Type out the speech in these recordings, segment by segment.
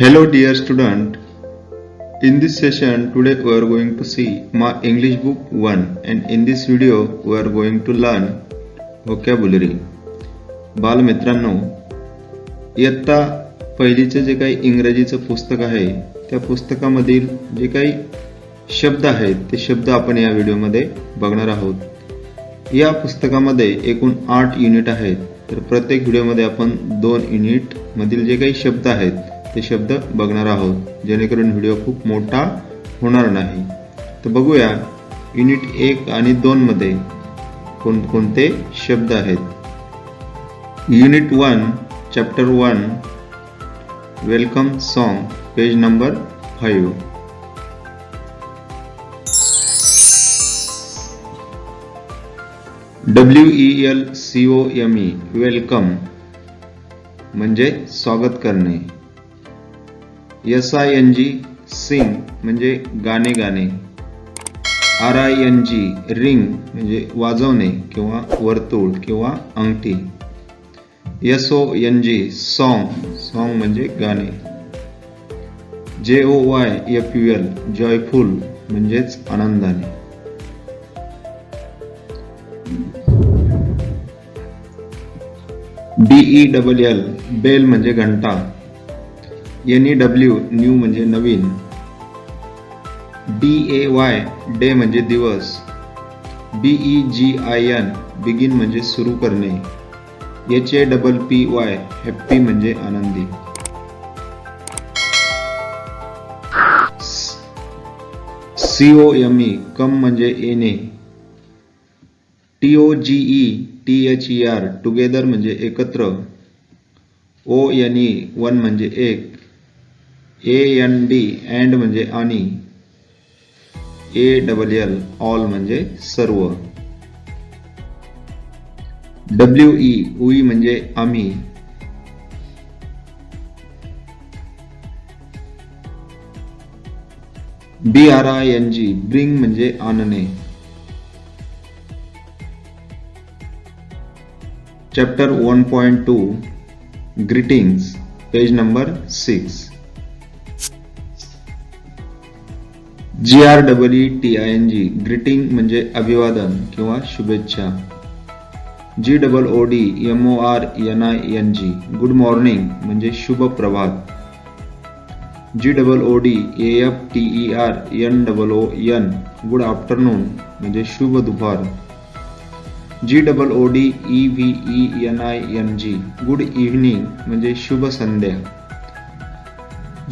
Hello dear student. In this session today we are going to see my English book 1 and in this video we are going to learn vocabulary. बालमित्रांनो इयत्ता पहिलीचे जे काही इंग्रजीचं पुस्तक आहे त्या पुस्तकामधील जे काही शब्द आहेत ते शब्द आपण या व्हिडिओमध्ये बघणार आहोत या पुस्तकामध्ये एकूण आठ युनिट आहेत तर प्रत्येक व्हिडिओमध्ये आपण दोन युनिटमधील जे काही शब्द आहेत ते शब्द बघणार आहोत. जेणेकरून व्हिडिओ खूप मोठा होणार नाही. तर बघूया युनिट एक आणि दोनमध्ये कोणकोणते शब्द आहेत? Unit one chapter one welcome song page number five. W E L C O M E welcome. म्हणजे स्वागत करणे. S I N G sing म्हणजे गाणे गाणे. R I N G ring म्हणजे वाजवणे किंवा वर्तुळ किंवा अंगठी. S O N G song song म्हणजे गाणे. J O Y F U L joyful म्हणजेच आनंदाने. डीई डबल एल बेल म्हणजे घंटा. एन ई डब्ल्यू न्यू म्हणजे नवीन. डी ए वाय डे म्हणजे दिवस. B E G I N begin म्हणजे सुरू करणे. H A double P Y happy म्हणजे Anandi. C O M E come म्हणजे येणे. T O G E T H E R together म्हणजे एकत्र. ओ एन ई वन म्हणजे एक. ए एन डी अँड म्हणजे आणि. ए डबल एल ऑल म्हणजे सर्व. डब्ल्यू ई उई म्हणजे आम्ही. B R I N G bring म्हणजे आणणे. Chapter one point two greetings page number six G R double E T I N G greeting म्हणजे अभिवादन किंवा शुभेच्छा. G double O D M O R N I N G good morning म्हणजे शुभ प्रभात. G double O D A F T E R N double O N good afternoon म्हणजे शुभ दुपार. G double O D E V E N I N G good evening म्हणजे शुभ संध्या.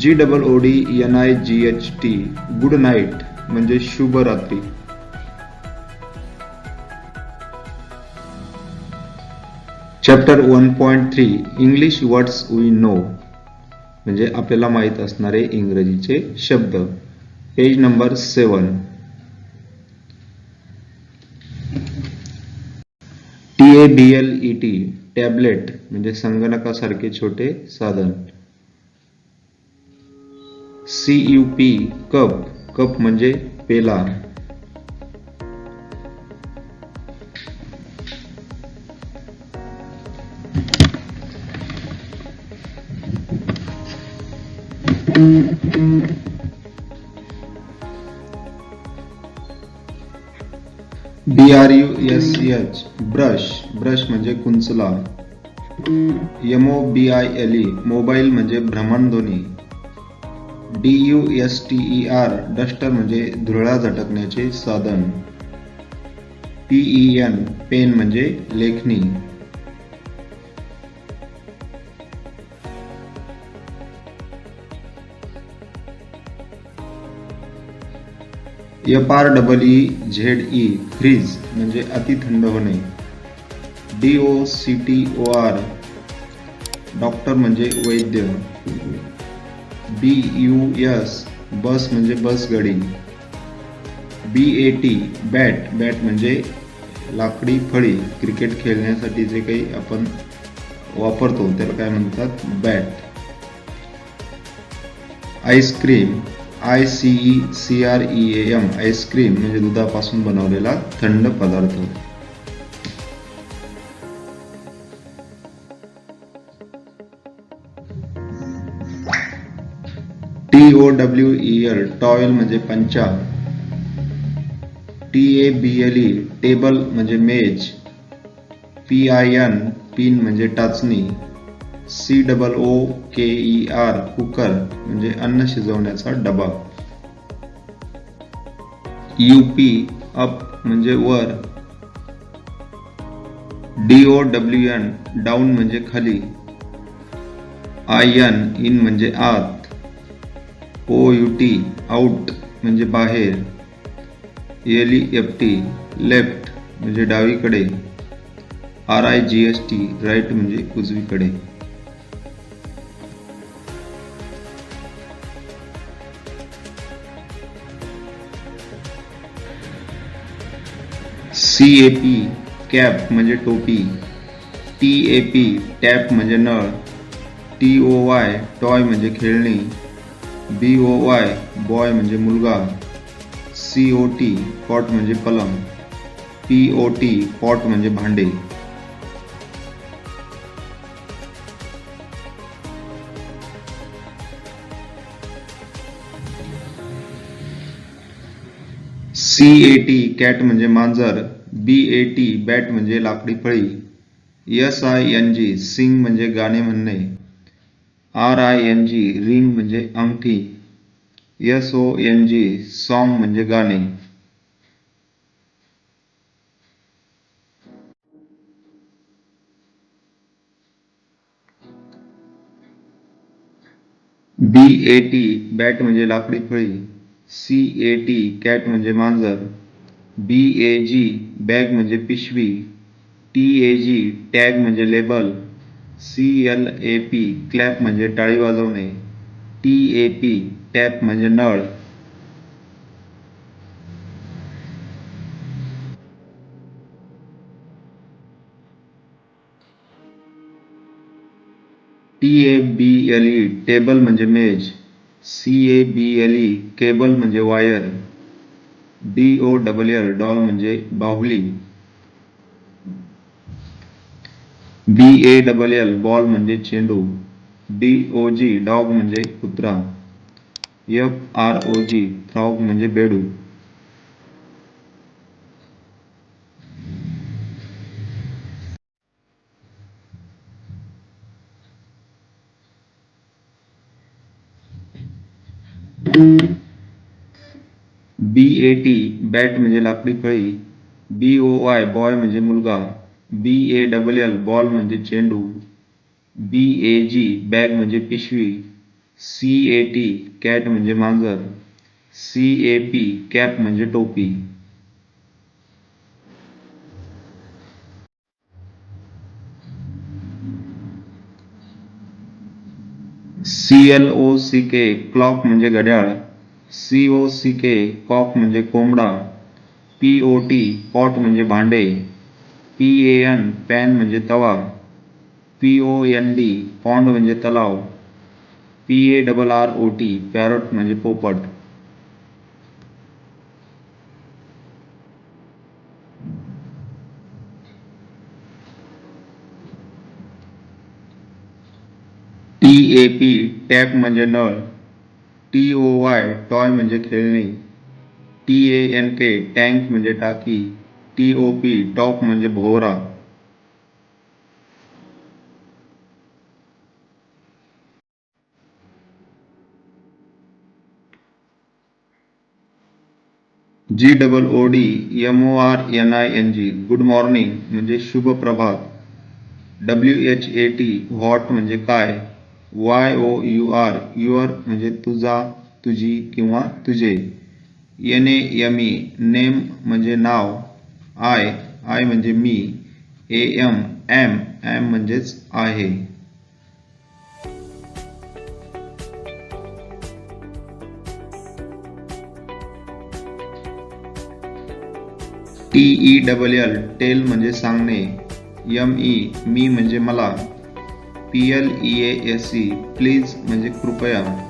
G double O D N I G H T good night म्हणजे शुभ रात्री chapter one point three English words we know म्हणजे आपल्याला माहीत असणारे इंग्रजीचे शब्द. Page number seven T A B L E T tablet म्हणजे संगणकासारखे छोटे साधन. C U P cup cup म्हणजे पेला B R U S H brush brush म्हणजे कुंचला. M O B I L E mobile म्हणजे भ्रमणध्वनी D U S T E R duster म्हणजे धुरळा झटकण्याचे साधन. पीई एन पेन म्हणजे लेखणी. F R double E Z E freeze म्हणजे अति थंड होणे. D O C T O R doctor म्हणजे वैद्य. बी यू एस बस म्हणजे बसगडी B A T bat bat म्हणजे लाकडी फळी. क्रिकेट खेळण्यासाठी जे काही आपण वापरतो त्याला काय म्हणतात? Bat ice cream I C E C R E M ice cream म्हणजे दुधापासून बनवलेला थंड पदार्थ. T O W E L towel म्हणजे पंचा. T A B L E table म्हणजे मेज. पी आय एन पिन म्हणजे टाचणी. सी डबल ओ के ई आर कुकर म्हणजे अन्न शिजवण्याचा डबा. यू पी अप म्हणजे वर. D O W N down म्हणजे खाली. आय एन इन म्हणजे आत. ओ यू टी आउट म्हणजे बाहेर. L E F T left म्हणजे डावीकडे. R I G S T right म्हणजे उजवीकडे. सी ए पी कॅप म्हणजे टोपी. टी ए पी टॅप म्हणजे नळ. टी ओ वाय टॉय म्हणजे खेळणी. बी ओ वाय बॉय म्हणजे मुलगा. सी ओ टी कॉट म्हणजे पलंग. पी ओ टी पॉट म्हणजे भांडे. सी ए टी कॅट म्हणजे मांजर. बी ए टी बॅट म्हणजे लाकडी फळी. S I N G sing म्हणजे गाणे म्हणणे. R I N G ring म्हणजे अंगठी. S O N G song म्हणजे गाणे. बी ए टी बॅट म्हणजे लाकडी फळी. सी ए टी कॅट म्हणजे मांजर. बी ए जी बॅग म्हणजे पिशवी. टी ए जी टॅग म्हणजे label C L A P clap म्हणजे टाळी वाजवणे. टी ए पी टॅप म्हणजे नळ. T A B L E table म्हणजे मेज C A B L E cable म्हणजे wire D O double L doll म्हणजे बाहुली. B A double L ball म्हणजे चेंडू. डी ओ जी डॉग म्हणजे कुत्रा. F R O G frog म्हणजे बेडू. बी ए टी बॅट म्हणजे लाकडी फळी बी ओ वाय बॉय म्हणजे मुलगा. B A double L ball म्हणजे चेंडू. बी ए जी बॅग म्हणजे पिशवी. सी ए टी कॅट म्हणजे मांजर. सी ए पी कॅप म्हणजे टोपी. सी एल ओ सी के क्लॉक म्हणजे घड्याळ. सी ओ सी के कॉक म्हणजे कोंबडा. पी ओ टी पॉट म्हणजे भांडे. पी ए एन पॅन म्हणजे तवा. P O N D pond म्हणजे तलाव. P A double R O T parrot म्हणजे पोपट. टी ए पी टॅप म्हणजे नळ. टी ओ वाय टॉय म्हणजे खेळणी. T A N K tank म्हणजे टाकी. टी ओ पी टॉप म्हणजे भोवरा. G double O D M O R N I N G good morning म्हणजे शुभ प्रभात. W H A T what म्हणजे काय? Y O U R your म्हणजे तुझा, तुझी किंवा तुझे. N A M E name म्हणजे नाव. आय आय म्हणजे मी ए एम एम एम म्हणजेच आहे. T E double L tell म्हणजे सांगणे एम ई मी म्हणजे मला. P L E S E please म्हणजे कृपया.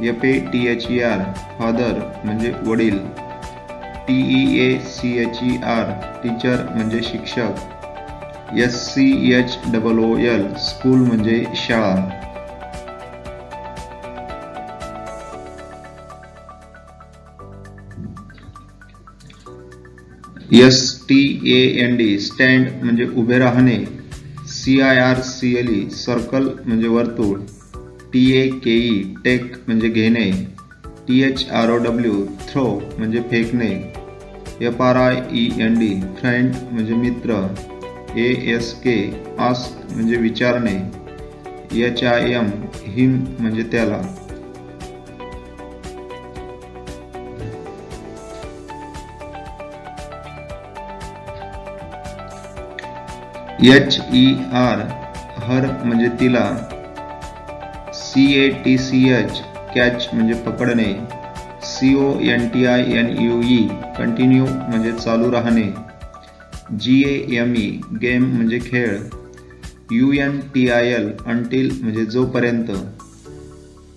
यपे A T H E R father म्हणजे वडील. T E A C H E R teacher म्हणजे शिक्षक. S C H double O L school म्हणजे शाळा. S T A N D stand म्हणजे उभे राहणे. C I R C L E circle म्हणजे वर्तुळ. T A K E take म्हणजे घेणे. T H R O W throw म्हणजे फेकणे. F R I E N D, friend म्हणजे मित्र, A S K, ask म्हणजे विचारणे, एच आय एम, हिम म्हणजे त्याला. एच ई आर, हर म्हणजे तिला. C A T C H, catch म्हणजे पकडणे. C O N T I N U E continue म्हणजे चालू राहणे. जी ए एम ई गेम म्हणजे खेळ. U N T I L until म्हणजे जोपर्यंत.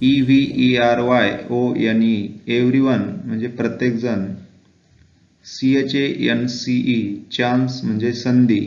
E V E R Y O N E everyone म्हणजे प्रत्येकजण. C H A N C E chance म्हणजे संधी.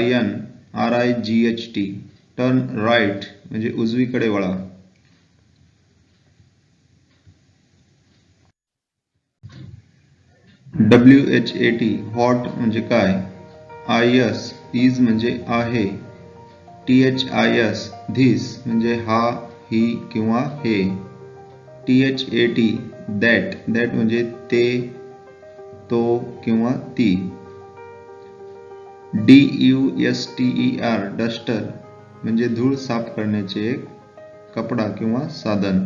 N R I G H T turn right म्हणजे उजवीकडे वळा. W H A T what म्हणजे काय? आय एस इज़ म्हणजे आहे. T H I S this म्हणजे हा ही किंवा हे. T H A T that that म्हणजे ते तो किंवा ती. D U S T E R duster, म्हणजे धूळ साफ़ करण्याचे एक कपडा किंवा साधन.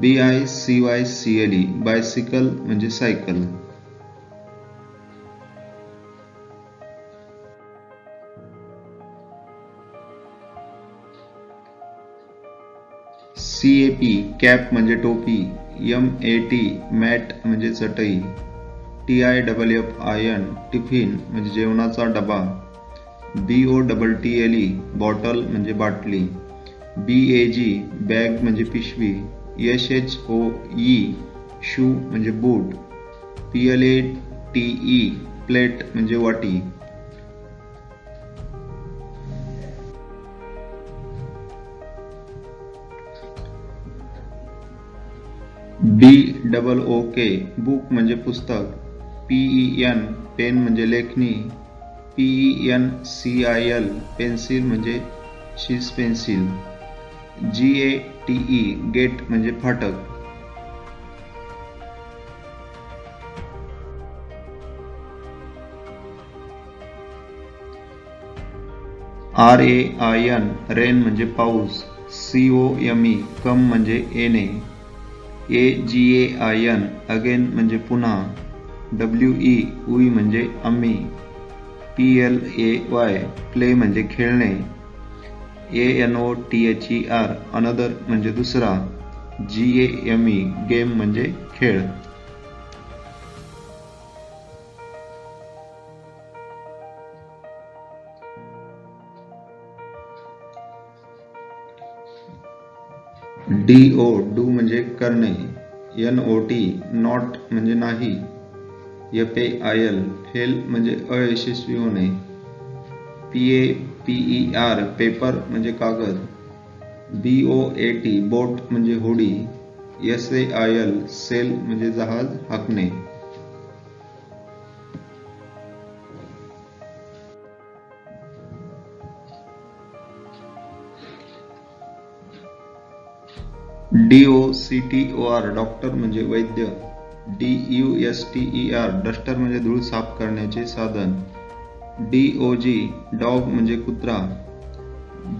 B I C Y C L E bicycle म्हणजे cycle C A P cap म्हणजे टोपी. एम ए टी मॅट म्हणजे चटई. T I double F I N tiffin जेवणाचा डबा. B O double T L E bottle बाटली. B A G bag म्हणजे पिशवी. S H O E shoe म्हणजे boot P L A T E plate म्हणजे वाटी. बी डबल ओ के book म्हणजे पुस्तक. पीई एन पेन म्हणजे लेखणी P E N C I L pencil शीस pencil, G A T E gate म्हणजे फाटक. R A I N rain म्हणजे पाऊस, सी ओ एम ई कम म्हणजे येणे, ए जी ए आय एन अगेन म्हणजे पुन्हा. डब्ल्यू ई उई म्हणजे आम्ही. P L A Y play म्हणजे खेळणे. A N O T H E R another म्हणजे दुसरा. जी ए एम ई गेम म्हणजे खेळ. डी ओ डू म्हणजे करणे. एन ओ टी नॉट म्हणजे नाही. F A I L fail म्हणजे अयशस्वी होणे. P A P E R paper म्हणजे कागद. B O A T boat म्हणजे होडी. S A I L sail म्हणजे जहाज़ हाकणे. D O C T O R doctor म्हणजे वैद्य. D U S T E R duster म्हणजे धूळ साफ करण्याचे साधन. डी ओ जी डॉग म्हणजे कुत्रा.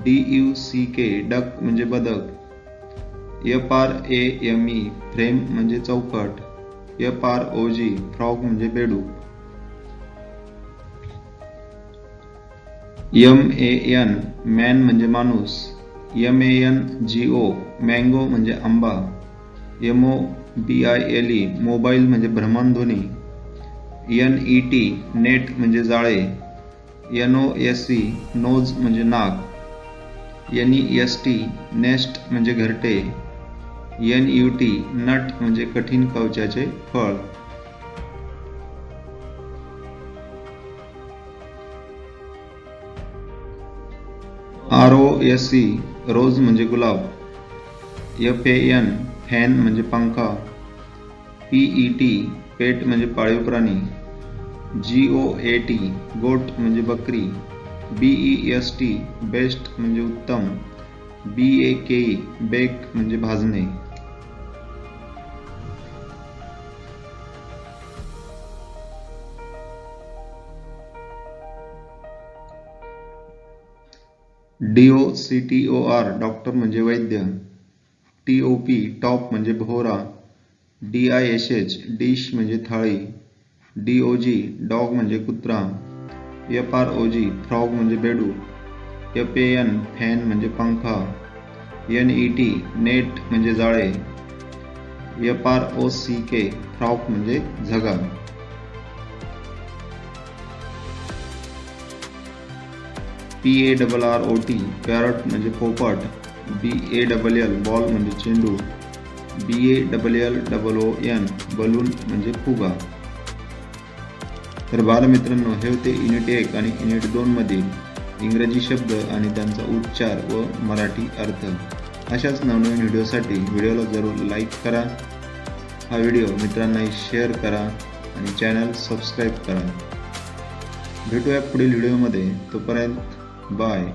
डी यू सी के डक म्हणजे बदक. F R A M E frame म्हणजे चौकट. F R O G frog म्हणजे बेडूक. एम ए एन मॅन म्हणजे माणूस. M A N G O mango म्हणजे आंबा. M O B I L E mobile म्हणजे भ्रमणध्वनी एन ई टी नेट म्हणजे जाळे. N O S C nose म्हणजे नाक. N E S T nest म्हणजे घरटे. एन यू टी नट म्हणजे कठीण कवचाचे फळ. R O S C rose म्हणजे गुलाब. एफ ए एन फॅन म्हणजे पंखा, पी ई टी, पेट म्हणजे पाळीव प्राणी, जी ओ ए टी, गोट म्हणजे बकरी, B E S T, best म्हणजे उत्तम, बी ए के बेक म्हणजे भाजणे. D O C T O R, doctor म्हणजे वैद्य. टी ओ पी टॉप म्हणजे भोवरा. D I S H dish म्हणजे थाळी. डी ओ जी डॉग म्हणजे कुत्रा. F R O G frog म्हणजे बेडू. एफ़ ए एन फॅन म्हणजे पंखा. एन ई टी नेट म्हणजे जाळे. F R O C K frock म्हणजे झगा. P A double R O T parrot म्हणजे पोपट. B A double L ball म्हणजे चेंडू. B A double L double O N balloon म्हणजे फुगा. तर बालमित्रांनो हे होते युनिट एक आणि युनिट दोन मधील इंग्रजी शब्द आणि त्यांचा उच्चार व मराठी अर्थ. अशाच नवनवीन व्हिडिओसाठी व्हिडिओला जरूर लाईक करा. हा व्हिडिओ मित्रांनाही शेअर करा आणि चॅनल सबस्क्राईब करा. भेटूया पुढील व्हिडिओमध्ये. तोपर्यंत बाय